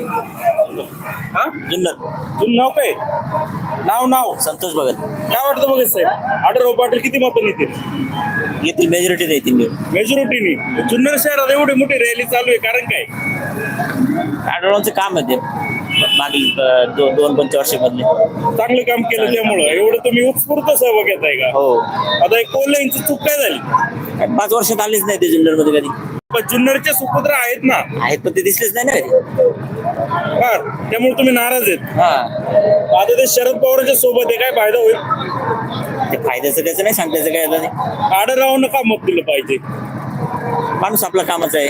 हा? जुन्नर तुम नाव काय? नाव नाव. संतोष भगत. काय वाटतं बघा साहेब? आढळराव पाटील किती मतं येतील येथील मेजॉरिटी देतील निवडून मेजॉरिटीनी जुन्नर शहरात एवढी मोठी रॅली चालू आहे कारण काय? आढळवांचं काम आहे ते. मागील अ, दो, दोन पंचवर्षीमधले. चांगलं काम केलं त्यामुळं. एवढं तुम्ही उत्स्फूर्त सहभाग घेत आहे का? हो. आता एक कोल्हे यांची चूक काय झाली? काय पाच वर्षात आलीच नाही ते जुन्नरमध्ये कधी. पण जुन्नरचे सुपुत्र आहेत ना. आहेत पण ते दिसलेच नाही ना. कधी हा त्यामुळे तुम्ही नाराज आहेत. हा. आता ते शरद पवारांच्या सोबत आहे काय फायदा होईल? ते फायद्याचं त्याचं नाही सांगतायचं काय आता ते. आढळरावांना का मत दिलं पाहिजे. माणूस आपला कामाचा आहे.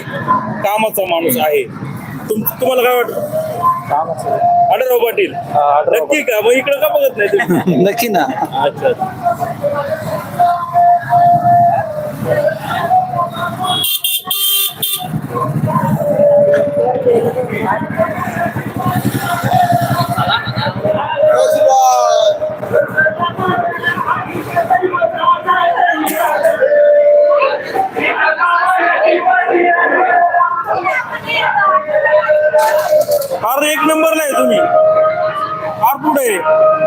कामाचा माणूस आहे. तुम तुम्हाला काय वाटतं? आढळराव पाटील. नक्की का? मग इकडे का बघत नाही तुम्ही? नक्की ना. अच्छा अच्छा. फार एक नंबरला आहे तुम्ही फार पुढे.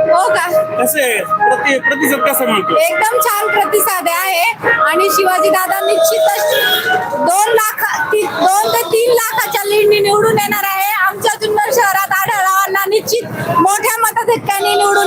हो का कसे? प्रति प्रतिसाद कसा मिळतो एकदम छान प्रतिसाद आहे आणि शिवाजी दादा निश्चितच दोन लाख ती- दोन ते तीन लाखाच्या लीडनी निवडून येणार आहे. आमच्या जुन्नर शहरात आढळरावांना निश्चित मोठ्या मताधिक्याने निवडून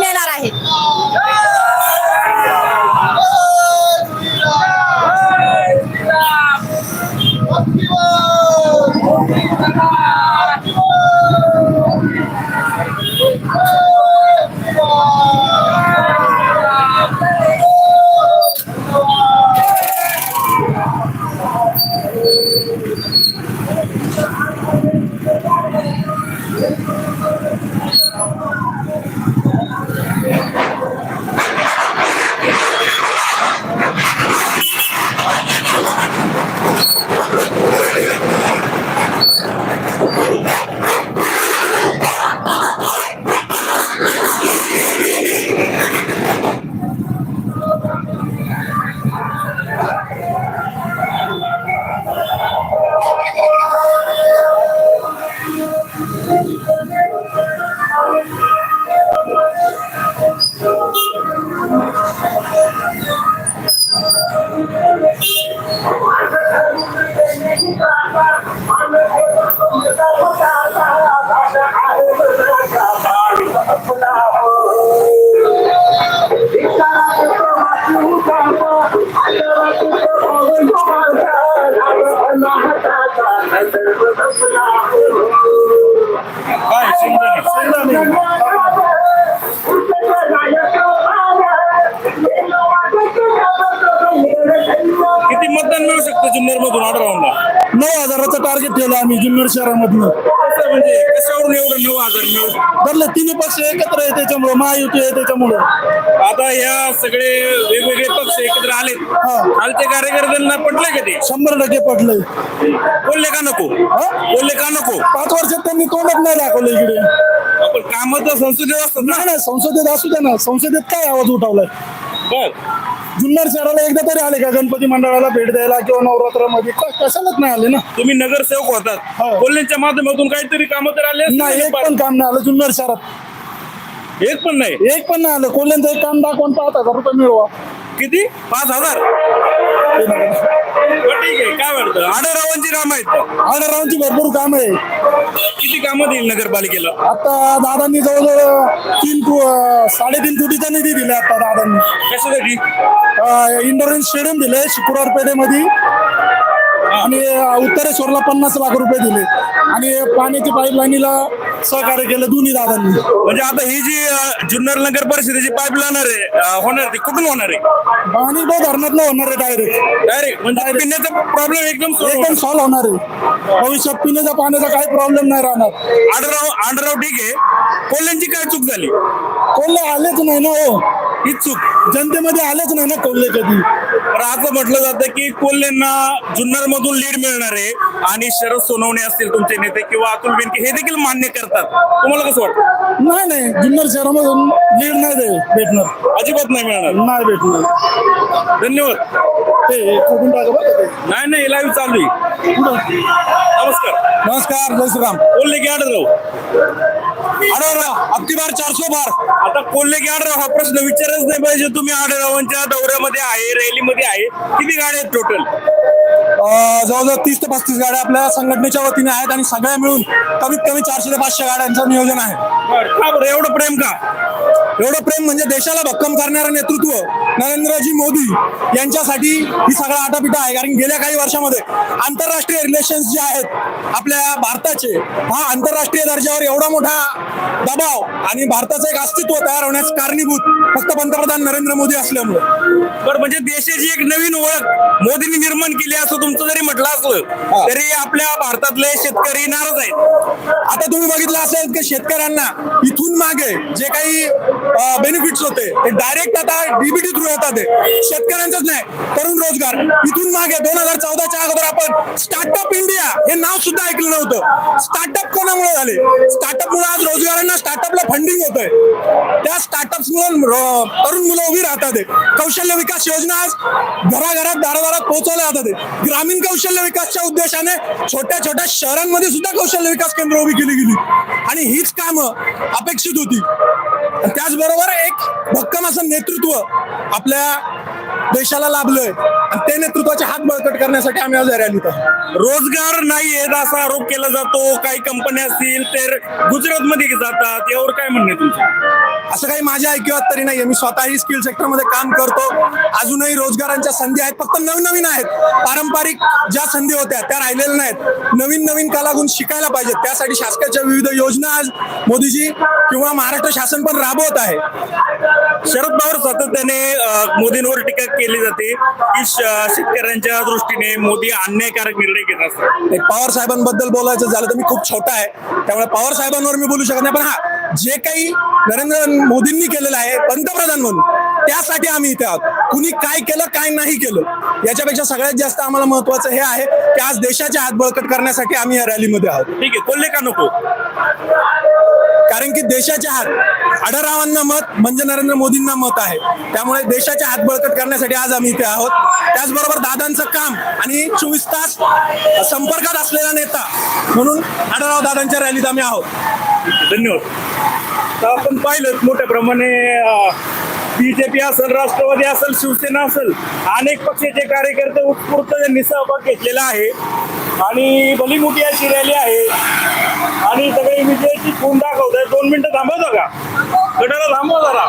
किती मतदान मिळू शकतं जुन्नर मधून आढळरावांना नऊ हजाराचं टार्गेट ठेवलं आम्ही जुन्नर शहरामधनं. म्हणजे? कशावरून एवढं नऊ हजार मिळू? बदले तिन्ही पक्ष एकत्र आहे त्याच्यामुळं महायुती आहे त्याच्यामुळं. आता या सगळे वेगवेगळे पक्ष एकत्र आलेत. हा. कालच्या कार्यकर्त्यांना पटलंय का ते? शंभर टक्के पडलंय बोलले का नको? बोलले का नको? पाच वर्षात त्यांनी तोंडच नाही दाखवलं इकडे. आपण कामाचं संसदेत असतात ना. संसदेत असू द्या ना. संसदेत काय आवाज उठवलाय? बर. जुन्नर शहराला एकदा तरी आले का? गणपती मंडळाला भेट द्यायला किंवा नवरात्रामध्ये? कशालाच नाही आले ना? तुम्ही नगरसेवक होतात. हो. बोलण्याच्या माध्यमातून काहीतरी कामं तर आले नाही ना एक पण काम नाही आलं जुन्नर शहरात. एक पण नाही? एक पण नाही आलं. कोल्ह्यांचं एक काम दाखवून पाच हजार रुपये मिळवा. किती? पाच हजार? बरं, ठीक आहे. काय वाटतं आढळरावांची कामं आहेत? आढळरावांची भरपूर काम आहे किती कामं देईल नगरपालिकेला? आता दादांनी जवळजवळ तीन को- अं, साडेतीन कोटीचा निधी दिला आता दादांनी. कशासाठी? अं, इंडोर स्टेडियम दिले शुक्रवार पेठेमध्ये. आणि उत्तरेश्वरला पन्नास लाख रुपये दिले. आणि पाण्याची पाईपलाईनीला सहकार्य केलं दोन्ही दादांनी. म्हणजे आता ही जी जुन्नर नगर परिषदेची पाईप लावणार आहे होणार ती. कुठून होणार आहे? आणि तो धरणात होणार आहे डायरेक्ट डायरेक्ट म्हणजे पिण्याचा प्रॉब्लेम एकदम एकदम. सॉल्व्ह होणार आहे. भविष्यात पिण्याच्या पाण्याचा काही प्रॉब्लेम नाही राहणार. आढळराव आढळराव ठीक आहे. कोल्ह्यांची काय चूक झाली? कोल्हे आलेच नाही ना हो. ही चूक. जनतेमध्ये आलेच नाही ना कोल्हे कधी. असं म्हटलं जातं की कोल्हेंना जुन्नर मधून लीड मिळणार आहे आणि शरद सोनवणे असतील तुमचे नेते किंवा अतुल बेनके हे देखील मान्य करतात. तुम्हाला कसं वाटतं? नाही नाही. जुन्नर शहरामधून लीड नाही दे भेटणार. अजिबात नाही मिळणार. नाही भेटणार. धन्यवाद. ते कुठून. नाही नाही लाईव्ह चालू आहे. नमस्कार. नमस्कार जय श्रीराम. कोल्हे की आढळराव आढळराव अब्दी बार चारशे बार. आता कोल्हे की आढळराव हा प्रश्न. विचारच नाही पाहिजे. तुम्ही आढळरावांच्या दौऱ्यामध्ये आहे रॅलीमध्ये आहे. किती गाड्या आहेत टोटल जवळजवळ तीस ते पस्तीस गाड्या आपल्या संघटनेच्या वतीने आहेत आणि सगळ्या मिळून कमीत कमी चारशे ते पाचशे गाड्यांचं नियोजन आहे. का बरं? एवढं प्रेम का? एवढं प्रेम म्हणजे देशाला भक्कम करणारं नेतृत्व. नरेंद्रजी मोदी यांच्यासाठी ही सगळा आटापिटा आहे. कारण गेल्या काही वर्षामध्ये आंतरराष्ट्रीय रिलेशन्स जे आहेत आपल्या भारताचे हा आंतरराष्ट्रीय दर्जावर एवढा मोठा दबाव आणि भारताचं एक अस्तित्व तयार होण्यास कारणीभूत फक्त पंतप्रधान नरेंद्र मोदी असल्यामुळे. बरं म्हणजे देशाची एक नवीन ओळख मोदींनी निर्माण केली असं तुमचं जरी म्हटलं असलं तरी आपल्या भारतातले शेतकरी नाराज आहेत. आता तुम्ही बघितलं असेल की शेतकऱ्यांना इथून मागे जे काही बेनिफिट्स होते ते डायरेक्ट आता डीबीटी थ्रू येतात ते. शेतकऱ्यांचंच नाही तरुण रोजगार. इथून मागे दोन हजार चौदाच्या स्टार्टअप इंडिया हे नाव सुद्धा ऐकलं नव्हतं. स्टार्टअप कोणामुळे झाले? स्टार्टअप मुळे आज रोजगारांना स्टार्टअपला फंडिंग होत आहे त्या स्टार्टअप्स मुळे तरुण मुलं उभी राहतात कौशल्य विकास योजना आज घराघरात दारादारात पोहोचवल्या जातात ग्रामीण कौशल्य विकासच्या उद्देशाने छोट्या छोट्या शहरांमध्ये सुद्धा कौशल्य विकास केंद्र उभी केली गेली. आणि हीच कामं अपेक्षित होती. त्याचबरोबर एक भक्कम असं नेतृत्व आपल्या देशाला लाभलंय. आणि ते नेतृत्वाचे हात बळकट करण्यासाठी आम्ही आज रॅलीत आहोत रोजगार नाही आहेत असा आरोप केला जातो. काही कंपन्या असतील तर गुजरातमध्ये जातात. यावर काय म्हणणं आहे तुमचं? असं काही माझ्या ऐकिवात तरी नाहीये. मी स्वतःही स्किल सेक्टरमध्ये काम करतो. अजूनही रोजगारांच्या संधी आहेत. फक्त नवनवीन आहेत. पारंपरिक ज्या संधी होत्या त्या राहिलेल्या नाहीत. नवीन नवीन कलागुण शिकायला पाहिजेत. त्यासाठी शासनाच्या विविध योजना आज मोदीजी किंवा महाराष्ट्र शासन पण राबवत आहे. शरद पवार सातत्याने मोदींवर टीका केली जाते की शेतकऱ्यांच्या दृष्टीने मोदी अन्यायकारक निर्णय घेत असतात. एक पवार साहेबांबद्दल बोलायचं झालं तर मी खूप छोटा आहे. त्यामुळे पवार साहेबांवर मी बोलू शकत नाही. पण हा जे काही नरेंद्र मोदींनी केलेलं आहे पंतप्रधान म्हणून त्यासाठी आम्ही इथे आहोत. कुणी काय केलं काय नाही केलं याच्यापेक्षा सगळ्यात जास्त आम्हाला महत्वाचं हे आहे की आज देशाचे हात बळकट करण्यासाठी आम्ही या रॅलीमध्ये आहोत. ठीक आहे कोल्हे का नको? कारण की देशाच्या हात आढरावांना मत म्हणजे नरेंद्र मोदींना मत आहे. त्यामुळे देशाचे हात बळकट करण्यासाठी आज आम्ही इथे आहोत. त्याचबरोबर दादांचं काम आणि चोवीस तास संपर्कात असलेला नेता म्हणून आढळराव दादांच्या रॅलीत आम्ही आहोत. धन्यवाद. तर आपण पाहिलं मोठ्या प्रमाणे बीजेपी असेल राष्ट्रवादी असेल शिवसेना असेल अनेक पक्षाचे कार्यकर्ते उत्स्फूर्त त्यांनी सहभाग घेतलेला आहे. आणि भली मोठी अशी रॅली आहे. आणि सगळे विजयाची खून दाखवत आहे दोन मिनिटं थांबवतो का गटाला थांबव जरा.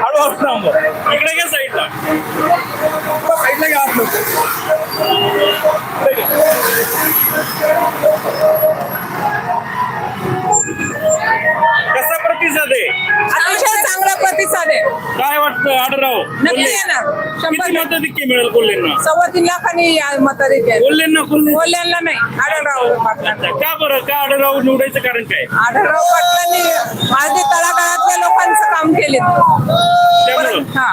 हळूहळू थांबव इकडे घ्या साईडला साईडला घ्या आतमध्ये. कसा प्रतिसाद आहे? अतिशय चांगला प्रतिसाद आहे. काय वाटतं आडराव? नक्की येणार. शंभर किती मिळेल कोल्हेंना? सव्वा तीन लाखांनी मताधिक्य. कोल्हेंना कोल्हे बोलल्याला नाही आढळराव पाटलांना. का बरं? का आडराव निवडायचं कारण काय? आढळराव पाटलांनी माझे तळागाळातल्या लोकांचं काम केले. त्यामुळं? हा.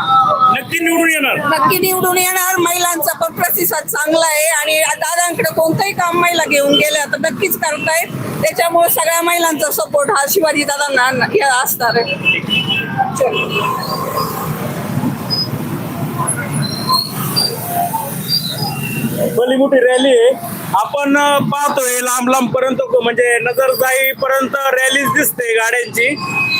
नक्की निवडून येणार? नक्की निवडून येणार. महिलांचा पण प्रतिसाद चांगला आहे आणि दादांकडे कोणतंही काम महिला घेऊन गेल्या तर नक्कीच करतायत. त्याच्यामुळे सगळ्या महिलांचा सपोर्ट हा शिवाजी दादांना असणार भली मोठी रॅली आहे. आपण पाहतोय लांब लांब पर्यंत म्हणजे नजर जाईपर्यंत रॅलीच दिसते गाड्यांची.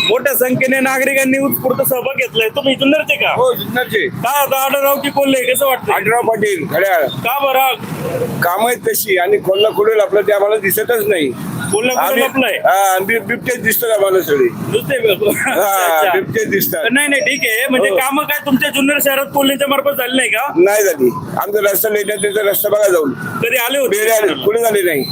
मोठ्या संख्येने नागरिकांनी उत्स्फूर्त सहभाग घेतलाय. तुम्ही जुन्नरचे का? हो जिंकणारचे का आता आडराव की कोल्हे कसं वाटतं आढराव पाटील घड्याळ. का बरं? काम आहेत तशी आणि कोल्हा कुडेल आपलं ते आम्हाला दिसतच नाही. कोल्हे हा, बिबटेच दिसतात आम्हाला सगळे. बिबटेच दिसतात. नाही नाही ठीक आहे. म्हणजे हो. कामं काय तुमच्या जुन्नर शहरात कोल्हेच्या मार्फत झाली नाही का? नाही झाली. आमचा रस्ता लेण्याचा रस्ता बघा जाऊन. कधी आले होते? कुठे झाली नाही.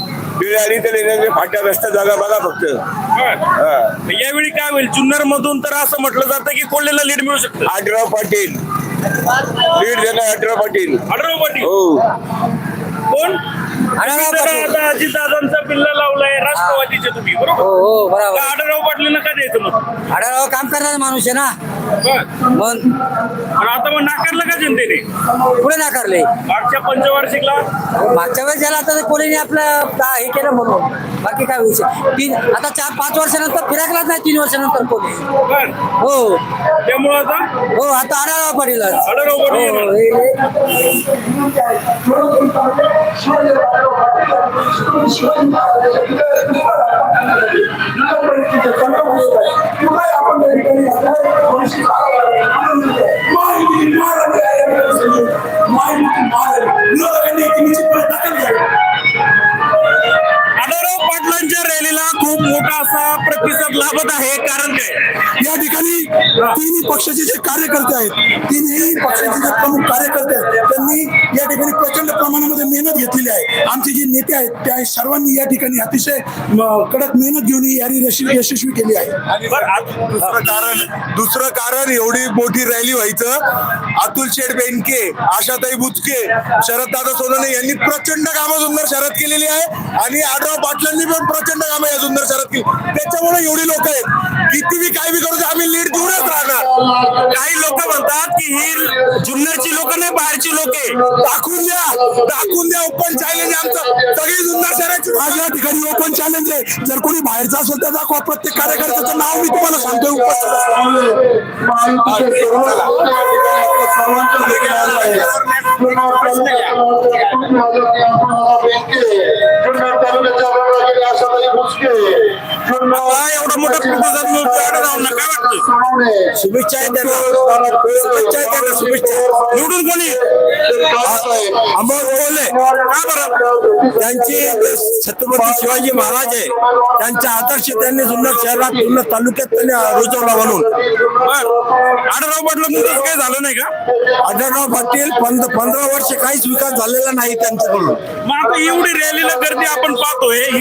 आली तर लेण्याचे फाट्या रस्ता जागा बघा फक्त. हा. यावेळी काय होईल? जुन्नर मधून तर असं म्हटलं जातं की कोल्हेला लीड मिळू शकतं. आढराव पाटील. लीड देणार आढराव पाटील. आढळराव पाटील? हो. कोण? अजितदादांचा पिल्ला लावलाय राष्ट्रवादीचे तुम्ही बरोबर? हो हो बरोबर. आढळराव पाटलांना का द्यायचं मग. आढळराव काम करणारा माणूस आहे ना. बर. मग पण आता मग नाकारलं का जनतेने? पुढे नाकारले मागच्या पंचवार्षिकला? मागच्या वेळेस झाला आता कोणी आपलं का- हे केलं म्हणून? बाकी काय विषय तीन आता चार पाच वर्षानंतर फिरकलाच नाही तीन वर्षानंतर कोणी. बर. हो. त्यामुळं आता? हो आता आढावा पडेल आढळराव पाटील. हो. हे- हजारो आढळराव पाटलांच्या रॅलीला खूप मोठा असा प्रतिसाद लाभत आहे. कारण काय? या ठिकाणी तिन्ही पक्षाचे जे कार्यकर्ते आहेत तिन्ही पक्षाचे जे प्रमुख कार्यकर्ते आहेत त्यांनी या ठिकाणी प्रमाणामध्ये मेहनत घेतलेली आहे. आमचे जे नेते आहेत त्या सर्वांनी या ठिकाणी अतिशय कडक मेहनत घेऊन रॅली यशस्वी केली आहे. दुसरं कारण दुसरं कारण एवढी मोठी रॅली व्हायचं. अतुल शेठ बेनके आशाताई बुचके शरद दादा सोनवणे यांनी प्रचंड कामं सुंदर शरद केलेली आहे. आणि आढराव पाटलांनी पण प्रचंड कामं या सुंदर शरद केली. त्याच्यामुळे एवढी लोक आहेत. किती बी काय बी करू आम्ही लीड देऊनच राहणार. काही लोक म्हणतात की ही जुन्नरची लोक नाही बाहेरची लोक आहे दाखवून द्या. दाखवून द्या ओपन चॅलेंज आमचं. सगळी सुंदर शहराची आज या ठिकाणी ओपन चॅलेंज आहे. जर कोणी बाहेरचा असेल तर दाखवा. प्रत्येक कार्यकर्त्याचं नाव मी तुम्हाला सांगतोय उपस्थित हा एवढा मोठा प्रतिसाद आढळरावांना काय वाटतं. शुभेच्छा आहे त्यांना. शुभेच्छा निवडून कोणी? अमोल बोले का बरं? त्यांची छत्रपती शिवाजी महाराज आहे त्यांचा आदर्श त्यांनी जुन्नर शहरात जुन्नर तालुक्यात त्यांनी रुजवला म्हणून. आढळराव पाटलं तुमचं काही झालं नाही का? आढळराव पाटील पंध पंधरा वर्ष काहीच विकास झालेला नाही त्यांच्याकडून. मग आता एवढी रॅलीला गर्दी आपण पाहतोय ही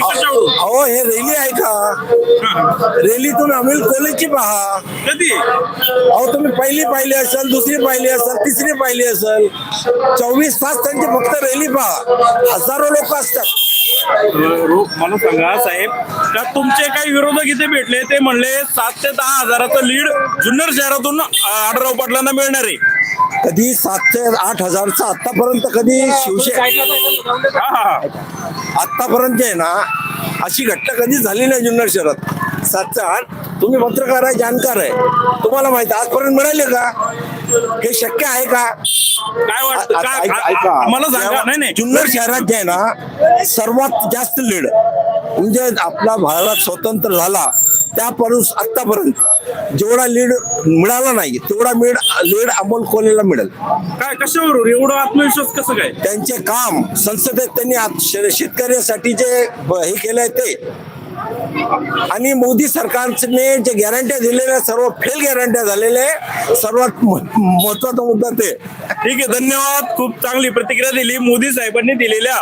अहो हे रेली आहे का? रेलीतून अनिल कोलेची पहा. कधी? अहो तुम्ही पहिली पाहिली असेल दुसरी पाहिली असेल तिसरी पाहिली असेल. चोवीस तास त्यांची फक्त रेली पहा. हजारो लोक असतात. मला सांगा साहेब का तुमचे काही विरोधक इथे भेटले? ते म्हणले सात ते दहा हजाराचं लीड जुन्नर शहरातून आढळराव पाटलांना मिळणार आहे. कधी सात ते आठ हजारचा आतापर्यंत कधी शिवसेना. आतापर्यंत आहे ना अशी घटना कधी झाली नाही जुन्नर शहरात. सातचा आठ तुम्ही पत्रकार आहे जाणकार आहे. तुम्हाला माहिती आजपर्यंत मिळाले का? हे शक्य आहे का? काय वाटतं? ऐका-. मला सांगा. नाही नाही. जुन्नर शहरात जे आहे ना सर्वात जास्त लीड. म्हणजे आपला भारत स्वतंत्र झाला. त्यापासून आतापर्यंत जेवढा लीड मिळाला नाही तेवढा लीड लीड अमोल कोलेला मिळेल. काय कशावरून? एवढं आत्मविश्वास कसं काय? त्यांचे काम संसदेत त्यांनी शेतकऱ्यासाठी जे हे केलंय ते. आणि मोदी सरकारने जे गॅरंट्या दिलेल्या सर्व फेल गॅरंट्या झालेल्या. सर्वात म- महत्त्वाचा मुद्दा ते. ठीक आहे धन्यवाद. खूप चांगली प्रतिक्रिया दिली. मोदी साहेबांनी दिलेल्या.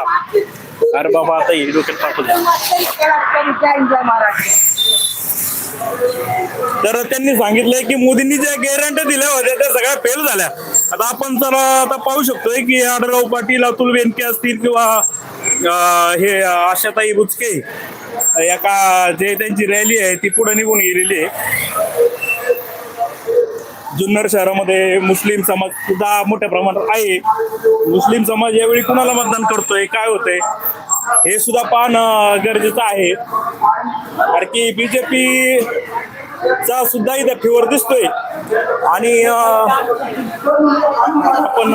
अरे बाबा आता हे डोक्यात टाकू द्या. तर त्यांनी सांगितलंय की मोदींनी ज्या गॅरंटी दिल्या होत्या त्या सगळ्या फेल झाल्या. आता आपण सर आता पाहू शकतोय की आढळराव पाटील अतुल वेनके असतील किंवा हे आशाताई बुचके या का जे त्यांची रॅली आहे ती पुढे निघून गेलेली आहे. जुन्नर शहरामध्ये मुस्लिम समाज सुद्धा मोठ्या प्रमाणात आहे. मुस्लिम समाज यावेळी कुणाला मतदान करतोय? काय होतंय? हे सुद्धा पाहणं गरजेचं आहे. कारण की बीजेपी चा सुद्धा इथे फेवर दिसतोय. आणि आपण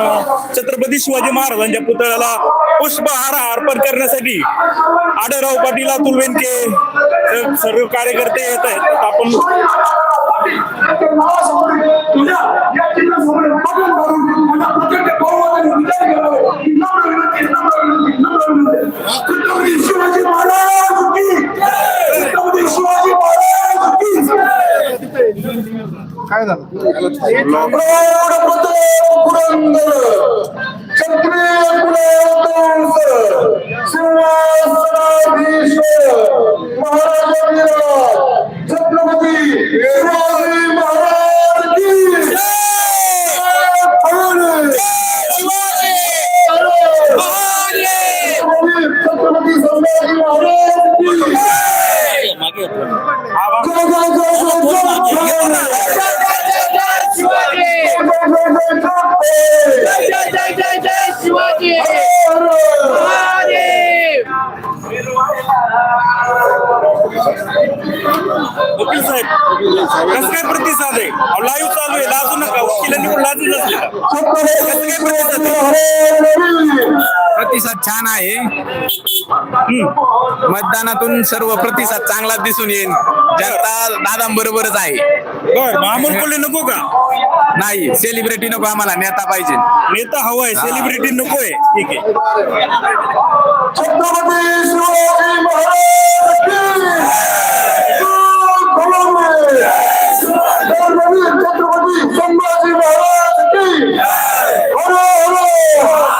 छत्रपती शिवाजी महाराजांच्या पुतळ्याला पुष्पहार अर्पण करण्यासाठी आढळराव पाटील अतुल बेनके सर्व कार्यकर्ते येत आहेत. आपण आपण शिवाजी महाराज छत्रपती शिवाजी महाराज की छत्रपती साहेब कसं काय प्रतिसाद आहे. लाईव्ह चालू आहे. लाजू नका. वकिलांनी पण लाजू नसले का कसं काय प्रतिसाद आहे? प्रतिसाद छान आहे. मतदानातून सर्व प्रतिसाद चांगला दिसून येईल जनता दादांबरोबरच आहे. बर अमोल कोल्हे नको का? नाही सेलिब्रिटी नको आम्हाला. नेता पाहिजे. नेता हवाय सेलिब्रिटी नकोय ठीक आहे. छत्रपती शिवाजी महाराज छत्रपती संभाजी महाराज की हरो हरो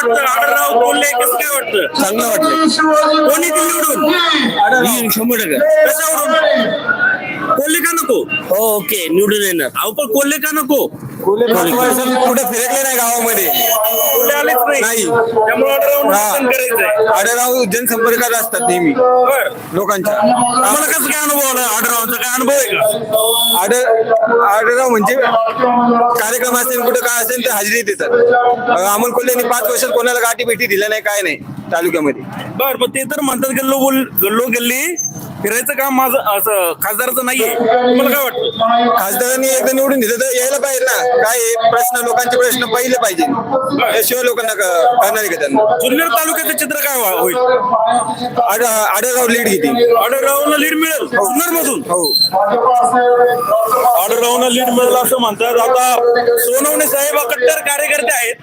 वाटतं आढळराव कोल्हे कसं काय वाटतं चांगलं वाटलं शिवाजी कोणी दिली निवडून येईन शंभर टक्के कशावरून कोल्हे का नको हो ओके निवडून येणार अहो पण कोल्हे का नको कुठे फिरकले नाही गावामध्ये. कोल्हे आलेच नाही. नाही. त्यामुळे करायचंय. आढळराव जनसंपर्कात असतात नेहमी. लोकांच्या. आम्हाला कसं काय अनुभव आला? आढळरावांचा काय अनुभव आहे का? आढळ आढळराव म्हणजे कार्यक्रम असेल कुठं काय असेल ते हजेरी देतात. अमोल कोल्हेनी पाच वर्षात कोणाला गाठी भेटी दिल्या नाही काय नाही तालुक्यामध्ये. बर मग ते तर म्हणतात गल्लो बोल गल्लो गल्ली फिरायचं काम माझं असं खासदाराचं नाहीये. तुम्हाला काय वाटतं? खासदारांनी एकदा निवडून दिलं तर यायला पाहिजे ना. काय आहे? प्रश्न लोकांचे प्रश्न पहिले पाहिजे. त्याशिवाय लोकांना क- करणार आहे का त्यांना? जुन्नर तालुक्याचं चित्र काय होईल? आढळराव लीड घेतील. आढळरावांना लीड मिळेल? जुन्नर मधून हो. आढळरावांना लीड मिळेल असं म्हणतात. आता सोनवणे साहेब हा कट्टर कार्यकर्ते आहेत.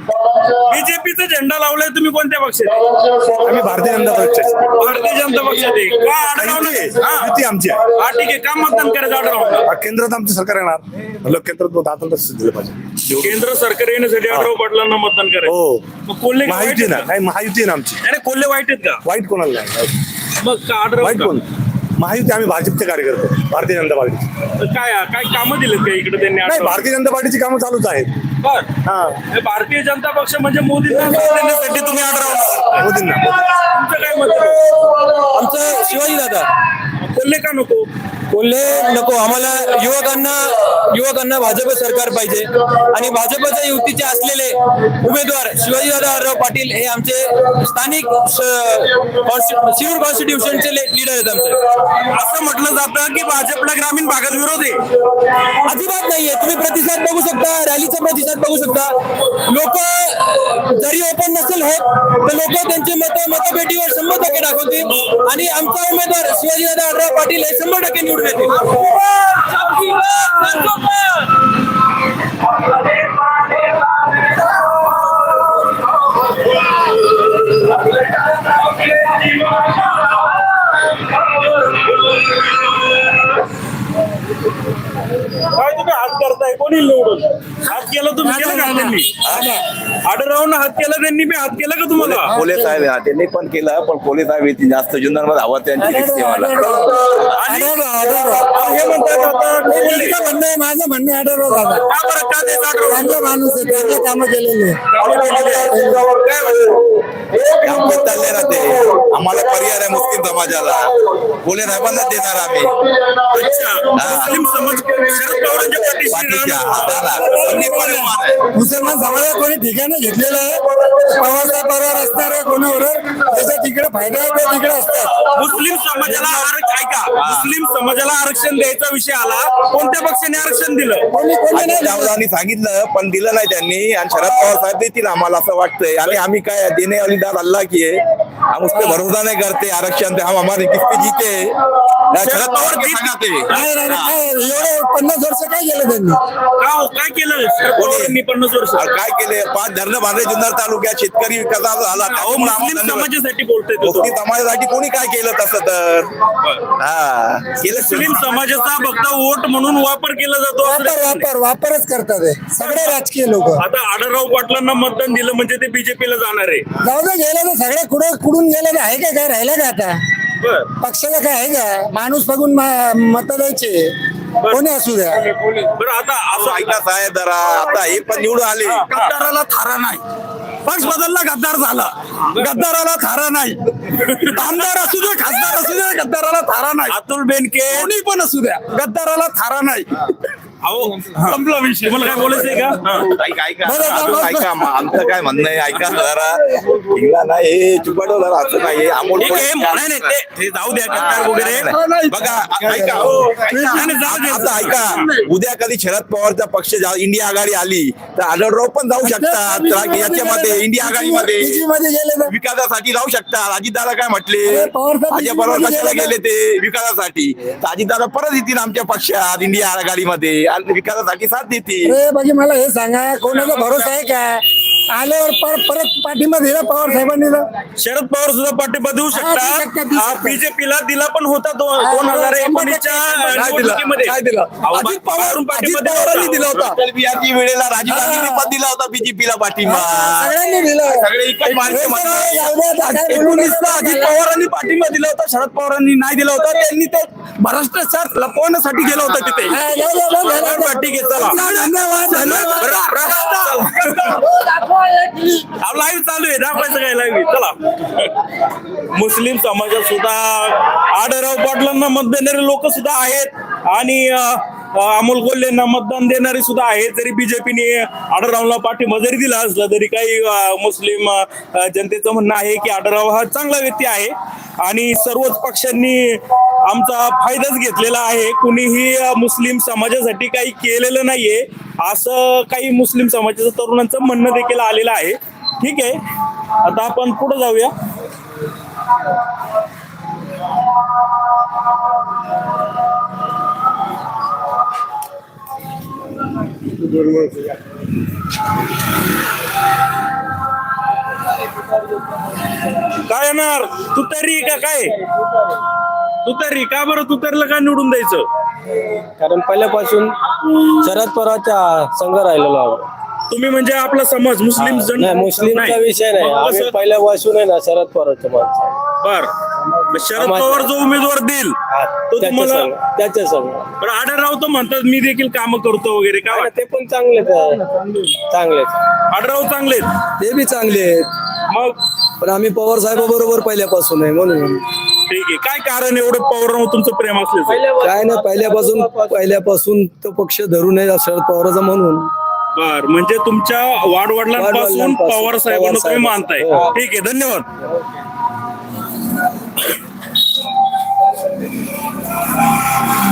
बीजेपीचा झेंडा लावलाय तुम्ही कोणत्या पक्षात आम्ही भारतीय जनता पक्षाचे. भारतीय जनता पक्षात आहे का युती आमची आहे. हा ठीक आहे. का मतदान करायचं हा, केंद्रात आमचं सरकार येणार. म्हणलं केंद्रात दादा तसंच दिलं पाहिजे. केंद्र सरकार येण्यासाठी आढळराव पाटलांना मतदान करायचं. हो. मग कोल्हे वाईट महायुती आहेत ना का? नाही महायुती आहे ना आमची. नाही, कोल्हे वाईट आहेत का? वाईट कोणाला नाही. मग का आढळराव वाईट का? कोण? महायुती आम्ही भाजपचे कार्यकर्ते भारतीय जनता पार्टीची. तर काय काय कामं दिलेत का इकडे त्यांनी नाही? भारतीय जनता पार्टीची कामं चालूच आहेत. बर. हा. हे भारतीय जनता पक्ष म्हणजे मोदींना साथ देण्यासाठी तुम्ही आढळराव मोदींना. तुमचं काय मत आहे? आमचं शिवाजी दादा. कोल्हे का नको? कोल्हे नको. आम्हाला युवकांना युवकांना भाजप सरकार पाहिजे. आणि भाजपच्या युतीचे असलेले उमेदवार शिवाजीदादा पाटील हे आमचे स्थानिक शिरूर कॉन्स्टिट्यूशनचे लीडर आहेत आमचे. असं म्हटलं जातं की भाजपला ग्रामीण भागात विरोध आहे. अजिबात नाहीये. तुम्ही प्रतिसाद बघू शकता रॅलीचा प्रतिसाद बघू शकता. लोक जरी ओपन नसेल होत तर लोक त्यांचे मत मतपेटीवर शंभर टक्के दाखवतील आणि आमचा उमेदवार शिवाजीदादा आढराव पाटील हे शंभर टक्के निवडून येतील. काय करताय कोणी निवडून? हात केला तुम्ही केलं का त्यांनी? हात केला. त्यांनी मी हात केला का तुम्हाला? पोलीस साहेब आहे, त्यांनी पण केलं पण पोलीस साहेब येते जास्त जुन्नरमध्ये हवा त्यांची दिसते मला आणि हे म्हणतात आता कोल्हे. म्हणणं आहे माझं म्हणणं आहे आढळराव दादा. का बरं? का ते आढळराव? त्यांचा माणूस आहे त्यांचे कामं केलेले? आमचे चालले राहते. आम्हाला पर्याय आहे मुस्लिम समाजाला. पोलीस साहेबांना देणार आम्ही. अच्छा. मुस्लिम समाज शरद पवारांच्या पाठीशी आहे. मुसलमान समाजात कोणी ठिकाणं घेतलेलं आहे? प्रवासा परवार असणार कोणावर? त्याचा तिकडे फायदा आहे ते तिकडे असतात. मुस्लिम समाजाला आरक्षण ऐका मुस्लिम समाजाला आरक्षण द्यायचा विषय आला. कोणत्या पक्षाने आरक्षण दिलं? कोणी कोणी नाही दिलं. त्यामुळे सांगितलं पण दिलं नाही त्यांनी. आणि शरद पवार साहेब देतील आम्हाला असं वाटतंय. आणि आम्ही काय देणे वाली दाद अल्लाह की है हम उस पर भरोसा नहीं करते आरक्षण पे हम हमारे किसपे जीते. शरद पवार के सांगा ते नाही नाही नाही, काय एवढे पन्नास वर्ष काय केलं त्यांनी? का हो? काय केलं? शरद पवारांनी पन्नास वर्ष. काय केले? पाच धरणं बांधले जुन्नर तालुक्यात. शेतकरी विकासाचा झाला. अहो मुस्लिम धन्यवाद. समाजासाठी बोलतोय तो. मुस्लिम समाजासाठी कोणी काय केलं तसं तर? हा. केलं मुस्लिम समाजाचा फक्त वोट म्हणून वापर केला जातो वापर. वापर वापरच करतात हे. सगळे राजकीय लोक. आता आढळराव पाटलांना मतदान दिलं म्हणजे ते बीजेपीला जाणार आहे. जाऊ दे गेलं तर सगळे कुठं कुडून गेलं तर आहे का काय राहिलं का आता? पक्षाला काय आहे का? माणूस बघून मत द्यायचे. कोणी असू द्या. बरं आता असं असं ऐका साहेब जरा. आता हे पण निवडून आले. गद्दाराला थारा नाही. पक्ष बदलला गद्दार झाला. गद्दाराला थारा नाही. आमदार असू दे खासदार असू दे गद्दाराला थारा नाही. अतुल बेनके. कोणी पण असू द्या गद्दाराला थारा नाही. अहो संपला विषय. मला काय बोलायचंय का? हा. ऐका अजून आमचं काय म्हणणं आहे ऐका जरा. नाही हे जरा असं नाही अमोल ठीक आहे, कोल्हे- नाही नाही ते- ते जाऊ द्या गद्दार वगैरे. बघा ऐका. हो, ऐका. नाही, नाही, जाऊ दे. आता ऐका उद्या कधी शरद पवारचा पक्ष जा- इंडिया आघाडी आली तर आढळराव पण जाऊ शकतात. याच्यामध्ये इंडिया आघाडीमध्ये मध्ये गेले विकासासाठी जाऊ शकतात. अजितदादा काय म्हटले? अरे, पवार साहेब अजय पवार PG मध्ये कशाला गेले गेले ते विकासासाठी? तर अजितदादा परत येतील आमच्या पक्षात इंडिया आघाडीमध्ये. विकासासाठी साथ देतील अरे बाकी मला हे सांगा कोणाचा भरोसा आहे का? आल्यावर पर- परत पाठिंबा दिला पवार साहेबांनी. शरद पवार सुद्धा पाठिंबा देऊ हा, देऊ शकतात, देऊ शकतात शकतात. बीजेपीला दिला पण होता दोन हा, दोन हजार एकोणीसच्या. काय दिलं? निवडणुकीमध्ये काय दिलं? अहो, अजित पवार- पवारून पाठिंबा अजित दिला पवारांनी होता. दिला होता. अटल बिहारी वेळेला राजीव हा. गांधींनी पण दिला होता बीजेपीला पाठिंबा सगळ्यांनी दिलं सगळे एकच माणसं हे म्हणतात. अजित पवारांनी पाठिंबा दिला होता शरद पवारांनी नाही दिला होता त्यांनी ते भ्रष्टाचार लपवण्यासाठी गेलं होतं तिथे हा, द्या. ठीक आहे चला धन्यवाद धन्यवाद लाईव्ह चालू आहे. दाखवायचं काय लाईव्ह चला. मुस्लिम समाजात सुद्धा आढळराव पाटलांना मत देणारे लोक सुद्धा आहेत. आणि अमोल कोल्हेंना मतदान देणारे सुद्धा आहेत जरी बीजेपीने आढळरावला पाठिंबा जरी दिला असला तरी काही मुस्लिम जनतेचं म्हणणं आहे की आढळराव हा चांगला व्यक्ती आहे. आणि सर्वच पक्षांनी आमचा फायदाच घेतलेला आहे. कुणीही मुस्लिम समाजासाठी काही केलेलं नाहीये असं काही मुस्लिम समाजाच्या तरुणांचं म्हणणं देखील आलेलं आहे. ठीक आहे. आता आपण पुढे जाऊया. काय येणार? तुतारी का काय? तुतारी का बरं तुतारीला का निवडून द्यायचं? कारण पहिल्यापासून शरद पवारच्या संघ राहिलेलो आहोत. तुम्ही म्हणजे आपला समाज मुस्लिम नाही मुस्लिमचा. विषय नाही. आम्ही? पहिल्यापासून आहे ना शरद पवारच्या माणसं बर. शरद पवार जो उमेदवार देईल तो तुम्हाला त्याच्या संघ बरं आढळराव तर म्हणतात मी देखील काम करतो वगैरे. काय? ते पण चांगलेच आहे चांगलेच आढळराव चांगले. ते बी चांगले आहेत. मग? पण आम्ही पवार साहेबाबरोबर पहिल्यापासून आहे म्हणून. ठीक आहे. काय कारण एवढं पवारांवर तुमचं प्रेम असल्याचं काय ना पहिल्यापासून पहिल्यापासून तो पक्ष धरून आहे शरद पवाराचा म्हणून. बर म्हणजे तुमच्या वाडवडिलांपासून पवार साहेबांना तुम्ही मानताय. साहेब. ठीक आहे धन्यवाद. Thank you.